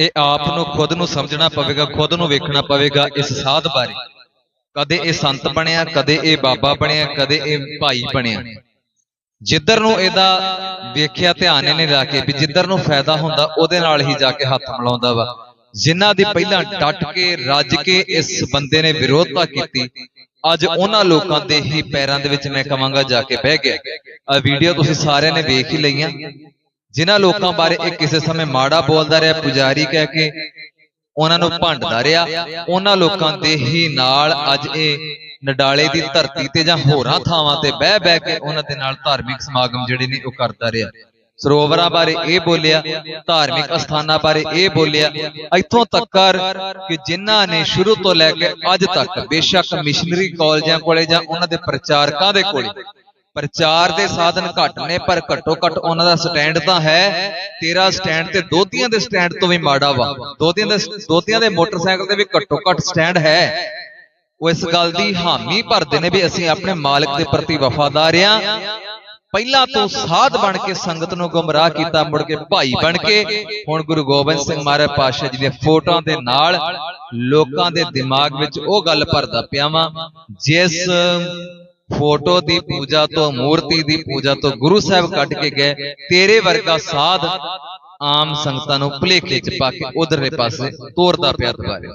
ਇਹ ਆਪ ਨੂੰ ਖੁਦ ਨੂੰ ਸਮਝਣਾ ਪਵੇਗਾ, ਖੁਦ ਨੂੰ ਵੇਖਣਾ ਪਵੇਗਾ ਇਸ ਸਾਧ ਬਾਰੇ। ਕਦੇ ਇਹ ਸੰਤ ਬਣਿਆ, ਕਦੇ ਇਹ ਬਾਬਾ ਬਣਿਆ, ਕਦੇ ਇਹ ਭਾਈ ਬਣਿਆ। ਜਿੱਧਰ ਨੂੰ ਇਹਦਾ ਵੇਖਿਆ ਧਿਆਨ ਇਹਨੇ ਲਾ ਕੇ ਵੀ ਜਿੱਧਰ ਨੂੰ ਫਾਇਦਾ ਹੁੰਦਾ, ਉਹਦੇ ਨਾਲ ਹੀ ਜਾ ਕੇ ਹੱਥ ਮਿਲਾਉਂਦਾ ਵਾ। ਜਿਨ੍ਹਾਂ ਦੀ ਪਹਿਲਾਂ ਡਟ ਕੇ, ਰੱਜ ਕੇ ਇਸ ਬੰਦੇ ਨੇ ਵਿਰੋਧਤਾ ਕੀਤੀ, ਅੱਜ ਉਹਨਾਂ ਲੋਕਾਂ ਦੇ ਹੀ ਪੈਰਾਂ ਦੇ ਵਿੱਚ ਮੈਂ ਕਵਾਂਗਾ ਜਾ ਕੇ ਬਹਿ ਗਿਆ। ਆ ਵੀਡੀਓ ਤੁਸੀਂ ਸਾਰਿਆਂ ਨੇ ਵੇਖ ਹੀ ਲਈਆਂ। ਜਿਨ੍ਹਾਂ ਲੋਕਾਂ ਬਾਰੇ ਇਹ ਕਿਸੇ ਸਮੇਂ ਮਾੜਾ ਬੋਲਦਾ ਰਿਹਾ ਪੁਜਾਰੀ ਕਹਿ ਕੇ ਉਹਨਾਂ ਨੂੰ ਭੰਡਦਾ ਰਿਹਾ ਉਹਨਾਂ ਲੋਕਾਂ ਦੇ ਹੀ ਨਾਲ ਅੱਜ ਇਹ ਨਡਾਲੇ ਦੀ ਧਰਤੀ ਤੇ ਜਾਂ ਹੋਰਾਂ ਥਾਵਾਂ ਤੇ ਬਹਿ ਬਹਿ ਕੇ ਉਹਨਾਂ ਦੇ ਨਾਲ ਧਾਰਮਿਕ ਸਮਾਗਮ ਜਿਹੜੇ ਨੇ ਉਹ ਕਰਦਾ ਰਿਹਾ। ਸਰੋਵਰਾਂ ਬਾਰੇ ਇਹ ਬੋਲਿਆ ਧਾਰਮਿਕ ਅਸਥਾਨਾਂ ਬਾਰੇ ਇਹ ਬੋਲਿਆ ਇੱਥੋਂ ਤੱਕਰ ਕਿ ਜਿਨ੍ਹਾਂ ਨੇ ਸ਼ੁਰੂ ਤੋਂ ਲੈ ਕੇ ਅੱਜ ਤੱਕ ਬੇਸ਼ੱਕ ਮਿਸ਼ਨਰੀ ਕਾਲਜਾਂ ਕੋਲੇ ਜਾਂ ਉਹਨਾਂ ਦੇ ਪ੍ਰਚਾਰਕਾਂ ਦੇ ਕੋਲੇ ਪ੍ਰਚਾਰ ਦੇ ਸਾਧਨ ਘੱਟ ਨੇ ਪਰ ਘੱਟੋ ਘੱਟ ਉਹਨਾਂ ਦਾ ਸਟੈਂਡ ਤਾਂ ਹੈ। ਤੇਰਾ ਸਟੈਂਡ ਤੇ ਦੋਤੀਆਂ ਦੇ ਸਟੈਂਡ ਤੋਂ ਵੀ ਮਾੜਾ ਵਾ ਦੋਤੀਆਂ ਦੇ ਦੋਤੀਆਂ ਦੇ ਮੋਟਰਸਾਈਕਲ ਤੇ ਵੀ ਘੱਟੋ ਘੱਟ ਸਟੈਂਡ ਹੈ। ਉਹ ਇਸ ਗੱਲ ਦੀ ਹਾਮੀ ਭਰਦੇ ਨੇ ਵੀ ਅਸੀਂ ਆਪਣੇ ਮਾਲਕ ਦੇ ਪ੍ਰਤੀ ਵਫਾਦਾਰ ਆ ਪਹਿਲਾਂ ਤੋਂ ਸਾਧ ਬਣ ਕੇ ਸੰਗਤ ਨੂੰ ਗੁੰਮਰਾਹ ਕੀਤਾ ਮੁੜ ਕੇ ਭਾਈ ਬਣ ਕੇ ਹੁਣ ਗੁਰੂ ਗੋਬਿੰਦ ਸਿੰਘ ਮਹਾਰਾਜ ਪਾਤਸ਼ਾਹ ਜੀ ਦੀਆਂ ਫੋਟੋਆਂ ਦੇ ਨਾਲ ਲੋਕਾਂ ਦੇ ਦਿਮਾਗ ਵਿੱਚ ਉਹ ਗੱਲ ਭਰਦਾ ਪਿਆ ਵਾਂ। ਜਿਸ ਫੋਟੋ ਦੀ ਪੂਜਾ ਤੋਂ, ਮੂਰਤੀ ਦੀ ਪੂਜਾ ਤੋਂ ਗੁਰੂ ਸਾਹਿਬ ਕੱਢ ਕੇ ਗਏ। ਤੇਰੇ ਵਰਗਾ ਸਾਧ ਆਮ ਸੰਗਤਾਂ ਨੂੰ ਭੁਲੇਖੇ ਚ ਪਾ ਕੇ ਉਧਰਲੇ ਪਾਸੇ ਤੋਰਦਾ ਪਿਆ ਦੁਬਾਰੇ